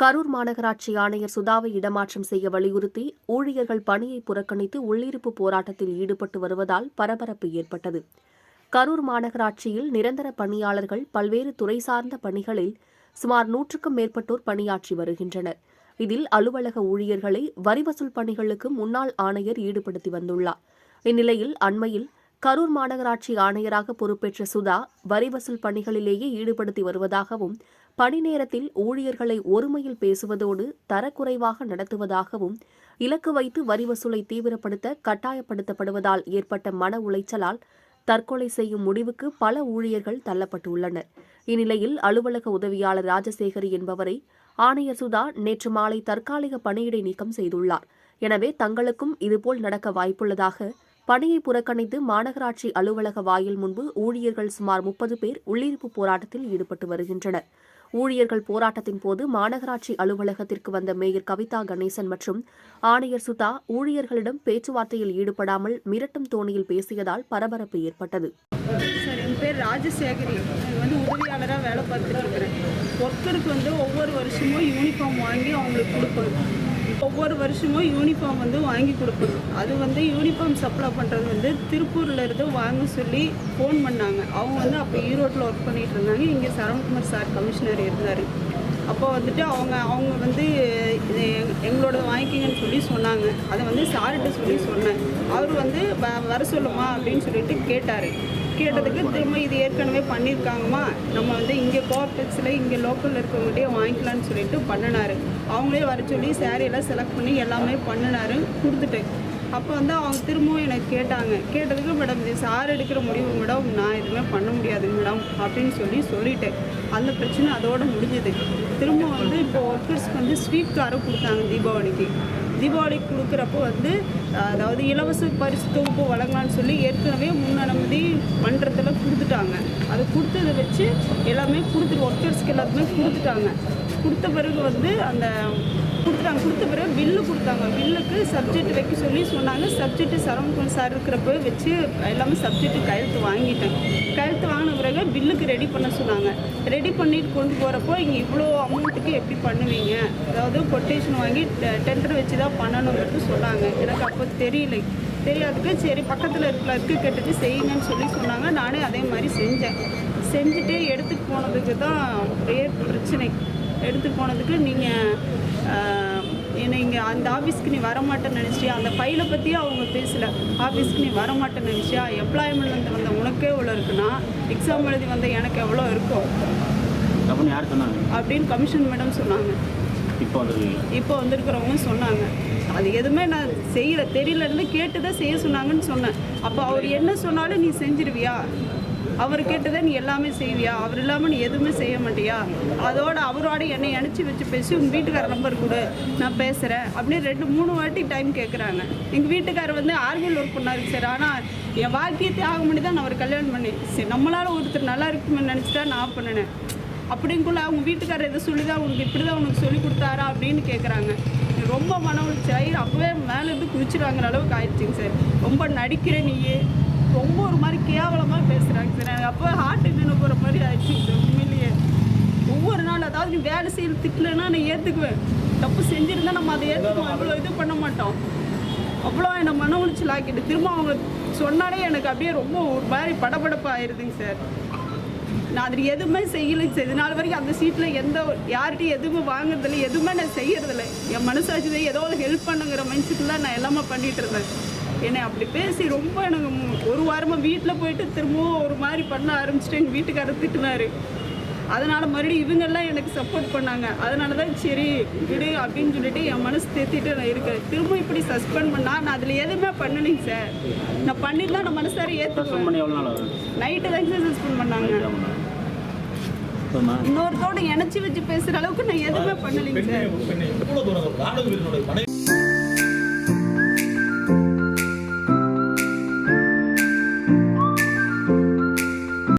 கரூர் மாநகராட்சி ஆணையர் சுதாவை இடமாற்றம் செய்ய வலியுறுத்தி ஊழியர்கள் பணியை புறக்கணித்து உள்ளிருப்பு போராட்டத்தில் ஈடுபட்டு வருவதால் பரபரப்பு ஏற்பட்டது. கரூர் மாநகராட்சியில் நிரந்தர பணியாளர்கள் பல்வேறு துறை சார்ந்த பணிகளில் சுமார் நூற்றுக்கும் மேற்பட்டோர் பணியாற்றி வருகின்றனர். இதில் அலுவலக ஊழியர்களை வரி வசூல் பணிகளுக்கு முன்னாள் ஆணையர் ஈடுபடுத்தி வந்துள்ளார். இந்நிலையில் அண்மையில் கரூர் மாநகராட்சி ஆணையராக பொறுப்பேற்ற சுதா வரி வசூல் பணிகளிலேயே ஈடுபடுத்தி வருவதாகவும் பணி நேரத்தில் ஊழியர்களை ஒருமையில் பேசுவதோடு தரக்குறைவாக நடத்துவதாகவும் இலக்கு வைத்து வரி வசூலை தீவிரப்படுத்த கட்டாயப்படுத்தப்படுவதால் ஏற்பட்ட மன உளைச்சலால் தற்கொலை செய்யும் முடிவுக்கு பல ஊழியர்கள் தள்ளப்பட்டுள்ளனர். இந்நிலையில் அலுவலக உதவியாளர் ராஜசேகரி என்பவரை ஆணையர் சுதா நேற்று மாலை தற்காலிக பணியிடை நீக்கம் செய்துள்ளார். எனவே தங்களுக்கும் இதுபோல் நடக்க வாய்ப்புள்ளதாக பணியை புறக்கணித்து மாநகராட்சி அலுவலக வாயில் முன்பு ஊழியர்கள் சுமார் முப்பது பேர் உள்ளிருப்பு போராட்டத்தில் ஈடுபட்டு வருகின்றனர். ஊழியர்கள் போராட்டத்தின் போது மாநகராட்சி அலுவலகத்திற்கு வந்த மேயர் கவிதா கணேசன் மற்றும் ஆணையர் சுதா ஊழியர்களிடம் பேச்சுவார்த்தையில் ஈடுபடாமல் மிரட்டும் தோணியில் பேசியதால் பரபரப்பு ஏற்பட்டது. சார் என் பேர் ராஜசேகரி. வந்து உதவியாளராக வேலை பார்த்துட்டு இருக்கிறேன். ஒர்க்கருக்கு வந்து ஒவ்வொரு வருஷமும் யூனிஃபார்ம் வாங்கி அவங்களுக்கு கொடுப்போம். ஒவ்வொரு வருஷமும் யூனிஃபார்ம் வந்து வாங்கி கொடுக்கணும். அது வந்து யூனிஃபார்ம் சப்ளை பண்ணுறது வந்து திருப்பூரில் இருந்து வாங்க சொல்லி ஃபோன் பண்ணாங்க. அவங்க வந்து அப்போ ஈரோட்டில் ஒர்க் பண்ணிகிட்டு இருந்தாங்க. இங்கே சரவணகுமார் சார் கமிஷனர் இருந்தார். அப்போ வந்துட்டு அவங்க அவங்க வந்து இது எங்களோட வாங்கிக்கிங்கன்னு சொல்லி சொன்னாங்க. அதை வந்து சார்கிட்ட சொல்லி சொன்னேன். அவர் வந்து வ வர சொல்லுமா? அப்படின்னு சொல்லிட்டு கேட்டார். கேட்டதுக்கு திரும்ப இது ஏற்கனவே பண்ணியிருக்காங்கம்மா நம்ம வந்து இங்கே கோஆப்டெக்ஸில் இங்கே லோக்கலில் இருக்கவங்ககிட்டயே வாங்கிக்கலாம்னு சொல்லிட்டு பண்ணினாரு. அவங்களே வர சொல்லி saree செலக்ட் பண்ணி எல்லாமே பண்ணினாரு கொடுத்துட்டேன் அப்போ வந்து அவங்க திரும்பவும் எனக்கு கேட்டாங்க. கேட்டதுக்கு மேடம் இது சார் எடுக்கிற முடிவு மேடம் நான் எதுவுமே பண்ண முடியாது மேடம் அப்படின்னு சொல்லி சொல்லிட்டேன். அந்த பிரச்சனை அதோடு முடிஞ்சது. திரும்ப வந்து இப்போ ஒர்க்கர்ஸ்க்கு வந்து ஸ்வீட் காரை கொடுத்தாங்க தீபாவளிக்கு. தீபாவளிக்கு கொடுக்குறப்போ வந்து அதாவது இலவச பரிசு தொகுப்பு வழங்கலாம்னு சொல்லி ஏற்கனவே முன் அனுமதி மன்றத்தில் கொடுத்துட்டாங்க. அது கொடுத்ததை வச்சு எல்லாமே கொடுத்துட்டு ஒர்க்கர்ஸ்க்கு எல்லாத்துமே கொடுத்துட்டாங்க. கொடுத்த பிறகு வந்து அந்த கொடுத்துட்டாங்க. கொடுத்த பிறகு பில்லு கொடுத்தாங்க. பில்லுக்கு சப்ஜெக்ட் வைக்க சொல்லி சொன்னாங்க. சப்ஜெக்ட் சரவணகுமார் சார் இருக்கிறப்ப வச்சு எல்லாமே சப்ஜெக்ட்டு கையெழுத்து வாங்கிட்டேன். கையெழுத்து வாங்கின பிறகு பில்லுக்கு ரெடி பண்ண சொன்னாங்க. ரெடி பண்ணிட்டு கொண்டு போகிறப்போ இங்கே இவ்வளோ அமௌண்ட்டுக்கு எப்படி பண்ணுவீங்க? அதாவது கொட்டேஷன் வாங்கி டெண்டர் வச்சு தான் பண்ணணுங்கிறது சொன்னாங்க. எனக்கு அப்போ தெரியல. தெரியாதுக்கு சரி பக்கத்தில் இருக்கிறதுக்கு கேட்டுட்டு செய்யுங்கன்னு சொல்லி சொன்னாங்க. நானே அதே மாதிரி செஞ்சேன். செஞ்சுட்டு எடுத்துகிட்டு போனதுக்கு தான் ஒரே பிரச்சனை. எடுத்து போனதுக்கு நீங்கள் அந்த ஆஃபீஸ்க்கு நீ வரமாட்டேன்னு நினச்சியா அந்த ஃபைலை பற்றியும் அவங்க பேசலை. ஆஃபீஸ்க்கு நீ வரமாட்டேன்னு நினச்சியா எம்ப்ளாய்மெண்ட் வந்து வந்த உனக்கே எவ்வளோ இருக்குன்னா எக்ஸாம் எழுதி வந்த எனக்கு எவ்வளோ இருக்கும் அப்படின்னு யார் சொன்னாங்க? அப்படின்னு கமிஷன் மேடம் சொன்னாங்க. இப்போ இப்போ வந்திருக்கிறவங்க சொன்னாங்க. அது எதுவுமே நான் செய்யல. தெரியலன்னு கேட்டு தான் செய்ய சொன்னாங்கன்னு சொன்னேன். அப்போ அவர் என்ன சொன்னாலும் நீ செஞ்சிருவியா? அவர் கேட்டதை நீ எல்லாமே செய்வியா? அவர் இல்லாமல் நீ எதுவுமே செய்ய மாட்டியா? அதோட அவரோட என்னை அனுப்பிச்சி வச்சு பேசி உங்கள் வீட்டுக்கார நம்பர் கொடு. நான் பேசுகிறேன் அப்படின்னு ரெண்டு மூணு வாட்டி டைம் கேட்குறாங்க எங்கள் வீட்டுக்காரர் வந்து ஆர்மியில் ஒர்க் பண்ணாரு சார். ஆனால் என் வாழ்க்கையை தியாகம் பண்ணி தான் நான் அவர் கல்யாணம் பண்ணேன். சரி நம்மளால் ஒருத்தர் நல்லா இருக்குமே நினச்சிட்டா நான் பண்ணினேன் அப்படிங்குள்ள அவங்க வீட்டுக்காரர் எதை சொல்லி தான் உனக்கு இப்படி தான் உனக்கு சொல்லி கொடுத்தாரா அப்படின்னு கேட்குறாங்க ரொம்ப மன உளைச்சலாகி அப்போவே மேலேருந்து குதிச்சிடுவாங்கிற அளவுக்கு ஆயிடுச்சுங்க சார். ரொம்ப நடிக்கிற நீயே. ரொம்ப ஒரு மாதிரி கேவலமாக சார் எனக்கு அப்போ ஹார்ட் நின்று போகிற மாதிரி ஆயிடுச்சுங்க சார் உண்மையிலேயே. ஒவ்வொரு நாள் அதாவது நீ வேலை செய்ய திட்டலைன்னா நான் ஏற்றுக்குவேன் தப்பு செஞ்சுருந்தா நம்ம அதை ஏற்றுக்குவோம் அவ்வளோ இது பண்ண மாட்டோம். அவ்வளோ என்னை மன உளைச்சல் ஆக்கிட்டு திரும்ப அவங்க சொன்னாலே எனக்கு அப்படியே ரொம்ப ஒரு மாதிரி படபடப்பு ஆயிடுதுங்க சார். நான் அதில் எதுவுமே செய்யலைங்க சார் இது நாள் வரைக்கும் அந்த சீட்டில் எந்த யார்கிட்டையும் எதுவுமே வாங்குறதில்ல. எதுவுமே நான் செய்யறதில்ல. என் மனசாட்சி ஏதோ ஒரு ஹெல்ப் பண்ணுங்கிற மைண்ட்ஸுக்குள்ள நான் எல்லாமே பண்ணிட்டு இருந்தேன். என்னை அப்படி பேசி ரொம்ப எனக்கு ஒரு வாரமாக வீட்டில் போயிட்டு திரும்பவும் ஒரு மாதிரி பண்ண ஆரம்பிச்சிட்டு எங்கள் வீட்டுக்காரர் திட்டினாரு. அதனால மறுபடியும் இவங்கெல்லாம் எனக்கு சப்போர்ட் பண்ணாங்க. அதனால தான் சரி விடு அப்படின்னு சொல்லிட்டு என் மனசு தேத்திட்டு நான் இருக்கேன். திரும்ப இப்படி சஸ்பெண்ட் பண்ணா நான் அதில் எதுவுமே பண்ணலைங்க சார். நான் பண்ணிட்டு நான் மனசார ஆகுது? நைட்டு தான் சார் சஸ்பெண்ட் பண்ணாங்க. இன்னொருத்தோட இணைச்சி வச்சு பேசுற அளவுக்கு நான் எதுவுமே பண்ணலைங்க சார்.